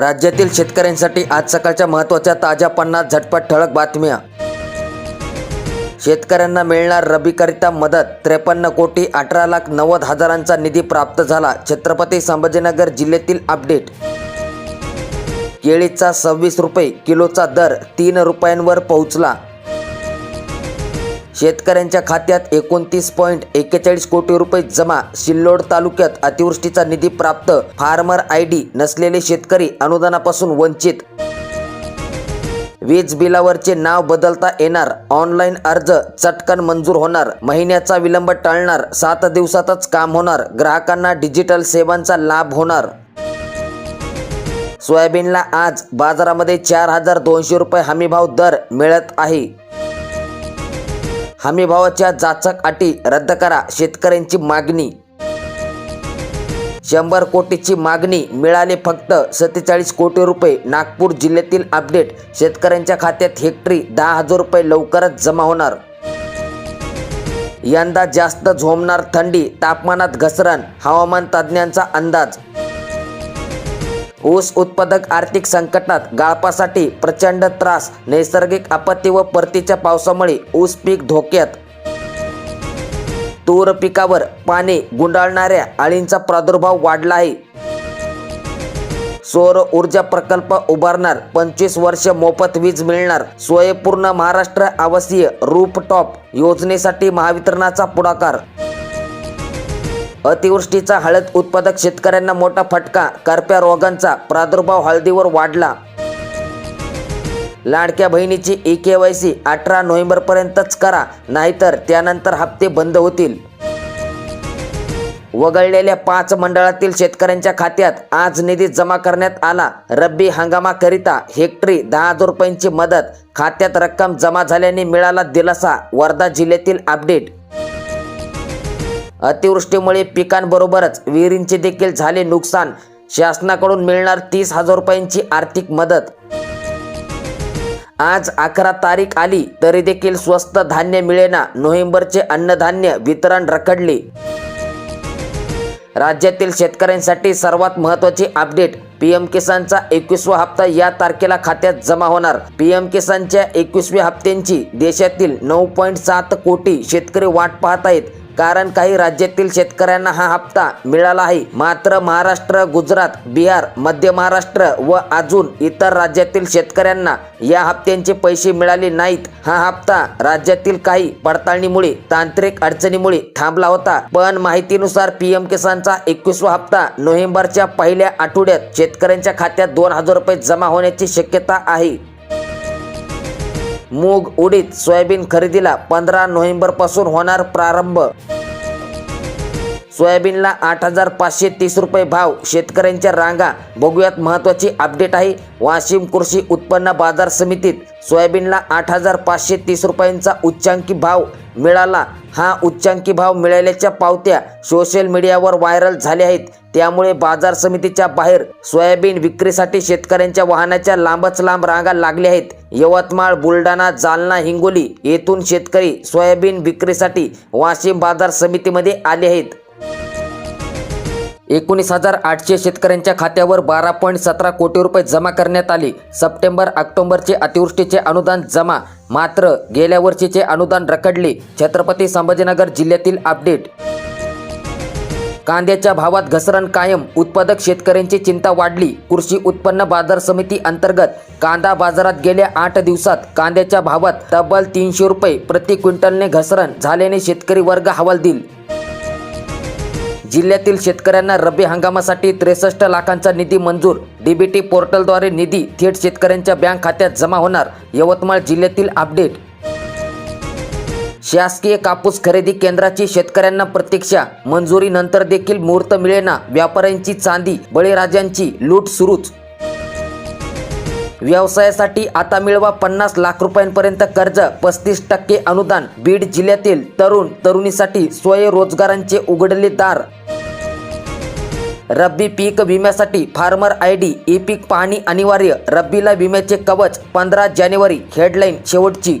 राज्यातील शेतकऱ्यांसाठी आज सकाळच्या महत्त्वाच्या ताज्या पन्नास झटपट ठळक बातम्या. शेतकऱ्यांना मिळणार रबीकरिता मदत त्रेपन्न कोटी अठरा लाख नव्वद हजारांचा निधी प्राप्त झाला छत्रपती संभाजीनगर जिल्ह्यातील अपडेट. केळीचा सव्वीस रुपये किलोचा दर तीन रुपयांवर पोहोचला. शेतकऱ्यांच्या खात्यात एकोणतीस पॉईंट एक्केचाळीस कोटी रुपये जमा. सिल्लोड तालुक्यात अतिवृष्टीचा निधी प्राप्त. फार्मर आय डी नसलेले शेतकरी अनुदानापासून वंचित. वीज बिलावरचे नाव बदलता येणार. ऑनलाईन अर्ज चटकन मंजूर होणार. महिन्याचा विलंब टळणार. सात दिवसातच काम होणार. ग्राहकांना डिजिटल सेवांचा लाभ होणार. सोयाबीनला आज बाजारामध्ये चार हजार दोनशे रुपये हमीभाव दर मिळत आहे. हमीभावाच्या जाचक अटी रद्द करा शेतकऱ्यांची मागणी. शंभर कोटीची मागणी मिळाले फक्त सत्तेचाळीस कोटी रुपये. नागपूर जिल्ह्यातील अपडेट शेतकऱ्यांच्या खात्यात हेक्टरी दहा हजार रुपये लवकरच जमा होणार. यंदा जास्त झोमणार थंडी तापमानात घसरण हवामान तज्ज्ञांचा अंदाज ऊस उत्पादक आर्थिक संकटात गाळपासाठी प्रचंड त्रास नैसर्गिक आपत्ती व परतीच्या पावसामुळे ऊस पीक धोक्यात. तूर पिकावर पाणी गुंडाळणाऱ्या अळींचा प्रादुर्भाव वाढला आहे सौर ऊर्जा प्रकल्प उभारणार पंचवीस वर्ष मोफत वीज मिळणार. स्वयंपूर्ण महाराष्ट्र आवासीय रूपटॉप योजनेसाठी महावितरणाचा पुढाकार अतिवृष्टीचा हळद उत्पादक शेतकऱ्यांना मोठा फटका करप्या रोगांचा प्रादुर्भाव हळदीवर वाढला. लाडक्या बहिणीची ई के वाय सी अठरा नोव्हेंबरपर्यंतच करा नाहीतर त्यानंतर हप्ते बंद होतील. वगळलेल्या पाच मंडळातील शेतकऱ्यांच्या खात्यात आज निधी जमा करण्यात आला. रब्बी हंगामाकरिता हेक्टरी दहा हजार रुपयांची मदत खात्यात रक्कम जमा झाल्याने मिळाला दिलासा वर्धा जिल्ह्यातील अपडेट अतिवृष्टीमुळे पिकांबरोबरच विहिरींचे देखील झाले नुकसान. शासनाकडून मिळणार तीस हजार रुपयांची आर्थिक मदत. आज अकरा तारीख आली तरी देखील स्वस्त धान्य मिळेना. नोव्हेंबरचे अन्नधान्य वितरण रखडले. राज्यातील शेतकऱ्यांसाठी सर्वात महत्त्वाची अपडेट पीएम किसानचा एकवीसवा हप्ता या तारखेला खात्यात जमा होणार. पीएम किसानच्या एकवीसव्या हप्त्यांची देशातील नऊ पॉईंट सात कोटी शेतकरी वाट पाहत आहेत. कारण काही राज्यातील शेतकऱ्यांना हा हप्ता मिळाला आहे मात्र महाराष्ट्र गुजरात बिहार मध्य महाराष्ट्र व अजून इतर राज्यातील शेतकऱ्यांना या हप्त्यांचे पैसे मिळाले नाहीत. हा हप्ता राज्यातील काही पडताळणीमुळे तांत्रिक अडचणीमुळे थांबला होता. पण माहितीनुसार पीएम किसानचा एकवीसवा हप्ता नोव्हेंबरच्या पहिल्या आठवड्यात शेतकऱ्यांच्या खात्यात दोन हजार रुपये जमा होण्याची शक्यता आहे. मूग उडीद सोयाबीन खरेदीला पंधरा नोव्हेंबरपासून होणार प्रारंभ सोयाबीनला आठ हजार पाचशे तीस रुपये भाव. शेतकऱ्यांच्या रांगा. बघूयात महत्त्वाची अपडेट आहे. वाशिम कृषी उत्पन्न बाजार समितीत सोयाबीनला आठ हजार पाचशे तीस रुपयांचा उच्चांकी भाव मिळाला. हा उच्चांकी भाव मिळाल्याच्या पावत्या सोशल मीडियावर व्हायरल झाल्या आहेत. त्यामुळे बाजार समितीच्या बाहेर सोयाबीन विक्रीसाठी शेतकऱ्यांच्या वाहनाच्या लांबच लांब रांगा लागल्या आहेत. यवतमाळ बुलढाणा जालना हिंगोली येथून शेतकरी सोयाबीन विक्रीसाठी वाशिम बाजार समितीमध्ये आले आहेत. एकोणीस हजार आठशे शेतकऱ्यांच्या खात्यावर बारा पॉईंट सतरा कोटी रुपये जमा करण्यात आले. सप्टेंबर ऑक्टोबरचे अतिवृष्टीचे अनुदान जमा. मात्र गेल्या वर्षीचे अनुदान रखडले. छत्रपती संभाजीनगर जिल्ह्यातील अपडेट. कांद्याच्या भावात घसरण कायम. उत्पादक शेतकऱ्यांची चिंता वाढली. कृषी उत्पन्न बाजार समिती अंतर्गत कांदा बाजारात गेल्या आठ दिवसात कांद्याच्या भावात तब्बल तीनशे रुपये प्रति क्विंटलने घसरण झाल्याने शेतकरी वर्ग हवालदिल. जिल्ह्यातील शेतकऱ्यांना रब्बी हंगामासाठी त्रेसष्ट लाखांचा निधी मंजूर. डीबीटी पोर्टलद्वारे निधी थेट शेतकऱ्यांच्या बँक खात्यात जमा होणार. यवतमाळ जिल्ह्यातील अपडेट. शासकीय कापूस खरेदी केंद्राची शेतकऱ्यांना प्रतीक्षा. मंजुरीनंतर देखील मुहूर्त मिळेना. व्यापाऱ्यांची चांदी बळीराजांची लूट सुरूच. व्यवसायासाठी आता मिळवा पन्नास लाख रुपयांपर्यंत कर्ज पस्तीस टक्के अनुदान. बीड जिल्ह्यातील तरुण तरुणीसाठी स्वयंरोजगारांचे उघडले दार. रब्बी पीक विम्यासाठी फार्मर आय डी ई पीक पाहणी अनिवार्य रब्बीला विम्याचे कवच पंधरा जानेवारी हेडलाईन शेवटची.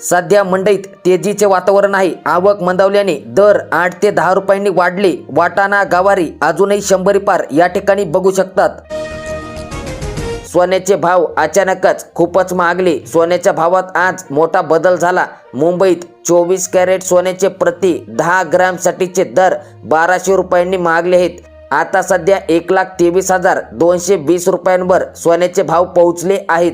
सध्या मंडईत तेजीचे वातावरण आहे. आवक मंदावल्याने दर आठ ते दहा रुपयांनी वाढले. वाटाणा गवारी अजूनही शंभरी पार या ठिकाणी बघू शकतात. सोन्याचे भाव अचानकच खूपच महागले. सोन्याच्या भावात आज मोठा बदल झाला. मुंबईत चोवीस कॅरेट सोन्याचे प्रति दहा ग्रॅमसाठीचे दर बाराशे रुपयांनी महागले आहेत. आता सध्या एक लाख तेवीस हजार दोनशे वीस रुपयांवर सोन्याचे भाव पोहोचले आहेत.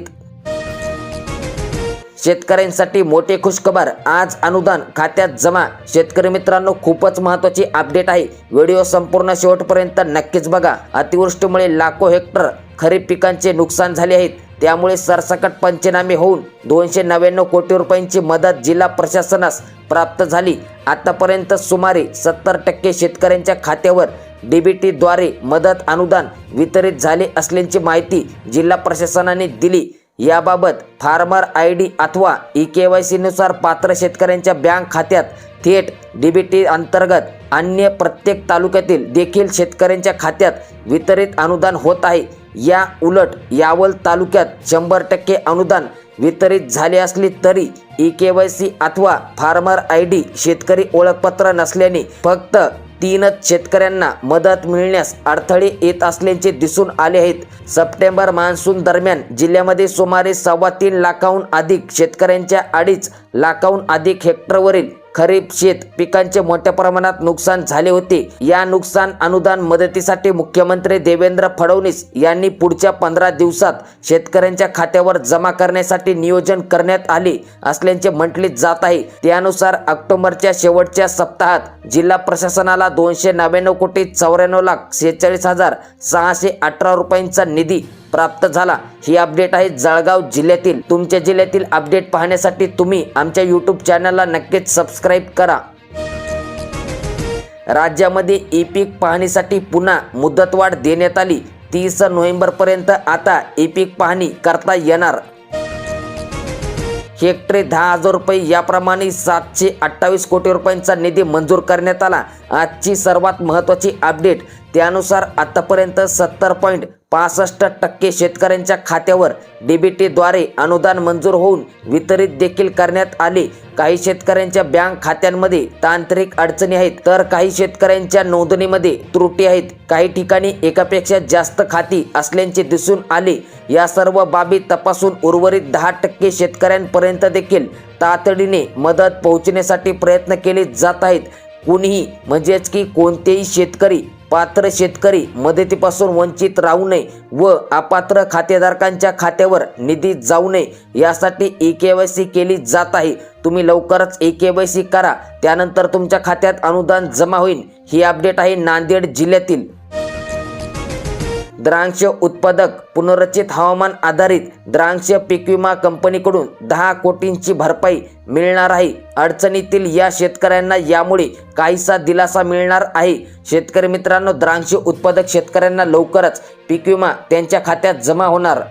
शेतकऱ्यांसाठी मोठे खुशखबर. आज अनुदान खात्यात जमा. शेतकरी मित्रांनो खूपच महत्त्वाची अपडेट आहे. व्हिडिओ संपूर्ण शेवटपर्यंत नक्कीच बघा. अतिवृष्टीमुळे लाखो हेक्टर खरीप पिकांचे नुकसान झाले आहेत. त्यामुळे सरसकट पंचनामे होऊन दोनशे नव्याण्णव कोटी रुपयांची मदत जिल्हा प्रशासनास प्राप्त झाली. आतापर्यंत सुमारे सत्तर टक्के शेतकऱ्यांच्या खात्यावर डीबीटीद्वारे मदत अनुदान वितरित झाले असल्याची माहिती जिल्हा प्रशासनाने दिली. याबाबत फार्मर आय डी अथवा ई के वाय सीनुसार पात्र शेतकऱ्यांच्या बँक खात्यात थेट डीबीटी अंतर्गत अन्य प्रत्येक तालुक्यातील देखील शेतकऱ्यांच्या खात्यात वितरित अनुदान होत आहे. या उलट यावल तालुक्यात शंभर टक्के अनुदान वितरित झाले असले तरी ई के वाय सी अथवा फार्मर आय डी शेतकरी ओळखपत्र नसल्याने फक्त तीनच शेतकऱ्यांना मदत मिळण्यास अडथळे येत असल्याचे दिसून आले आहेत. सप्टेंबर मान्सून दरम्यान जिल्ह्यामध्ये सुमारे सव्वा तीन लाखाहून अधिक शेतकऱ्यांच्या अडीच लाखाहून अधिक हेक्टरवरील खरीप शेत पिकांचे मोठ्या प्रमाणात नुकसान झाले होते. या नुकसान अनुदान मदतीसाठी मुख्यमंत्री देवेंद्र फडणवीस यांनी पुढच्या पंधरा दिवसात शेतकऱ्यांच्या खात्यावर जमा करण्यासाठी नियोजन करण्यात आले असल्याचे म्हटले जात आहे. त्यानुसार ऑक्टोबरच्या शेवटच्या सप्ताहात जिल्हा प्रशासनाला दोनशे नव्याण्णव कोटी चौऱ्याण्णव लाख शेहेचाळीस हजार सहाशे अठरा रुपयांचा निधी प्राप्त झाला. ही अपडेट आहे जळगाव जिल्ह्यातील. तुमच्या जिल्ह्यातील अपडेट पाहण्यासाठी तुम्ही आमच्या यूट्यूब चॅनलला नक्कीच सबस्क्राईब करा. राज्यामध्ये ई पीक पाहणीसाठी पुन्हा मुदतवाढ देण्यात आली. तीस नोव्हेंबरपर्यंत आता ई पीक पाहणी करता येणार. हेक्टरी दहा हजार रुपये याप्रमाणे सातशे अठ्ठावीस कोटी रुपयांचा निधी मंजूर करण्यात आला. आजची सर्वात महत्त्वाची अपडेट त्यानुसार आतापर्यंत सत्तर पॉईंट पासष्ट टक्के शेतकऱ्यांच्या खात्यावर डीबीटीद्वारे अनुदान मंजूर होऊन वितरित देखील करण्यात आले. काही शेतकऱ्यांच्या बँक खात्यांमध्ये तांत्रिक अडचणी आहेत तर काही शेतकऱ्यांच्या नोंदणीमध्ये त्रुटी आहेत. काही ठिकाणी एकापेक्षा जास्त खाती असल्याचे दिसून आले. या सर्व बाबी तपासून उर्वरित दहा टक्के शेतकऱ्यांपर्यंत देखील तातडीने मदत पोहोचण्यासाठी प्रयत्न केले जात आहेत. कुणीही म्हणजेच की कोणतेही शेतकरी पात्र शेतकरी मदतीपासून वंचित राहू नये व अपात्र खातेधारकांच्या खात्यावर निधी जाऊ नये यासाठी ई के वाय सी केली जात आहे. तुम्ही लवकरच ई के वाय सी करा. त्यानंतर तुमच्या खात्यात अनुदान जमा होईल. ही अपडेट आहे नांदेड जिल्ह्यातील. द्राक्ष उत्पादक पुनर्रचित हवामान आधारित द्राक्ष पीक विमा कंपनीकडून दहा कोटींची भरपाई मिळणार आहे. अडचणीतील या शेतकऱ्यांना यामुळे काहीसा दिलासा मिळणार आहे. शेतकरी मित्रांनो द्राक्ष उत्पादक शेतकऱ्यांना लवकरच पीक विमा त्यांच्या खात्यात जमा होणार.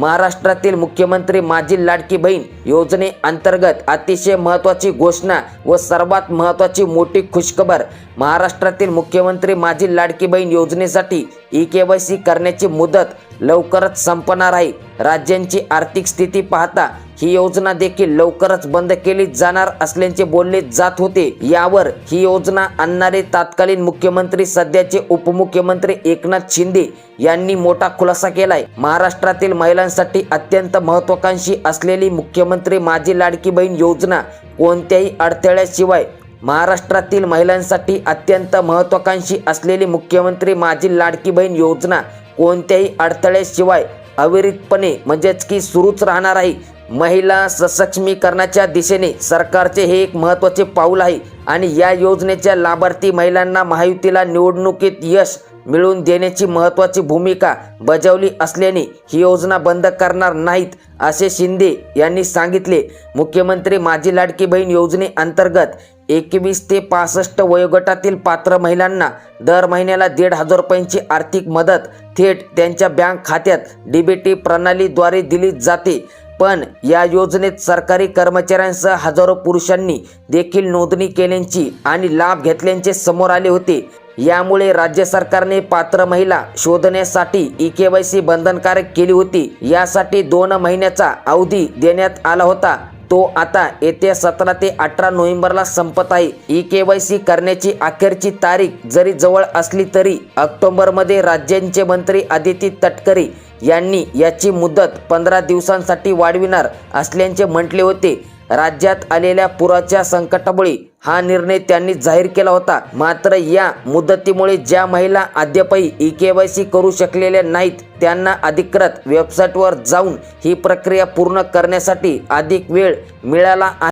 महाराष्ट्रातील मुख्यमंत्री माझी लाडकी बहीण योजनेअंतर्गत अतिशय महत्त्वाची घोषणा व सर्वात महत्त्वाची मोठी खुशखबर महाराष्ट्रातील मुख्यमंत्री माझी लाडकी बहीण योजनेसाठी ई के वाय सी करण्याची मुदत लवकरच संपणार आहे. राज्यांची आर्थिक स्थिती पाहता ही योजना देखील लवकरच बंद केली जाणार असल्याचे बोलले जात होते. यावर ही योजना आणणारे तत्कालीन मुख्यमंत्री सध्याचे उपमुख्यमंत्री एकनाथ शिंदे यांनी मोठा खुलासा केलाय. महाराष्ट्रातील महिलांसाठी अत्यंत महत्वाकांक्षी असलेली मुख्यमंत्री माझी लाडकी बहीण योजना कोणत्याही अडथळ्याशिवाय महाराष्ट्रातील महिलांसाठी अत्यंत महत्वाकांक्षी असलेली मुख्यमंत्री माझी लाडकी बहीण योजना कोणत्याही अडथळ्याशिवाय अविरितपणे म्हणजेच की सुरूच राहणार आहे. महिला सक्षमीकरणाच्या दिशेने सरकारचे हे एक महत्त्वाचे पाऊल आहे आणि या योजनेच्या लाभार्थी महिलांना महायुतीला निवडणुकीत यश मिळवून देण्याची महत्त्वाची भूमिका बजावली असल्याने ही योजना बंद करणार नाहीत असे शिंदे यांनी सांगितले. मुख्यमंत्री माझी लाडकी बहीण योजनेअंतर्गत एकवीस ते पासष्ट वयोगटातील पात्र महिलांना दर महिन्याला दीड हजार रुपयांची आर्थिक मदत थेट त्यांच्या बँक खात्यात डीबीटी प्रणालीद्वारे दिली जाते. पण या योजनेत सरकारी कर्मचाऱ्यांसह हजारो पुरुषांनी देखील नोंदणी केल्याची आणि लाभ घेतल्याचे समोर आले होते. यामुळे राज्य सरकारने पात्र महिला शोधण्यासाठी ई के वाय सी बंधनकारक केली होती. यासाठी दोन महिन्याचा अवधी देण्यात आला होता. तो आता येत्या सतरा ते अठरा नोव्हेंबरला संपत आहे. ई के वाय सी करण्याची अखेरची तारीख जरी जवळ असली तरी ऑक्टोबरमध्ये राज्यांचे मंत्री आदिती तटकरे यांनी याची मुदत पंधरा दिवसांसाठी वाढविणार असल्याचे म्हटले होते. राज्यात आलेल्या पुराच्या संकटामुळे हा निर्णय त्यांनी जाहीर केला होता. मात्र या मुदतीमुळे ज्या महिला अद्यापही ई के वाय सी करू शकलेल्या नाहीत त्यांना अधिकृत वेबसाईटवर जाऊन ही प्रक्रिया पूर्ण करण्यासाठी अधिक वेळ मिळाला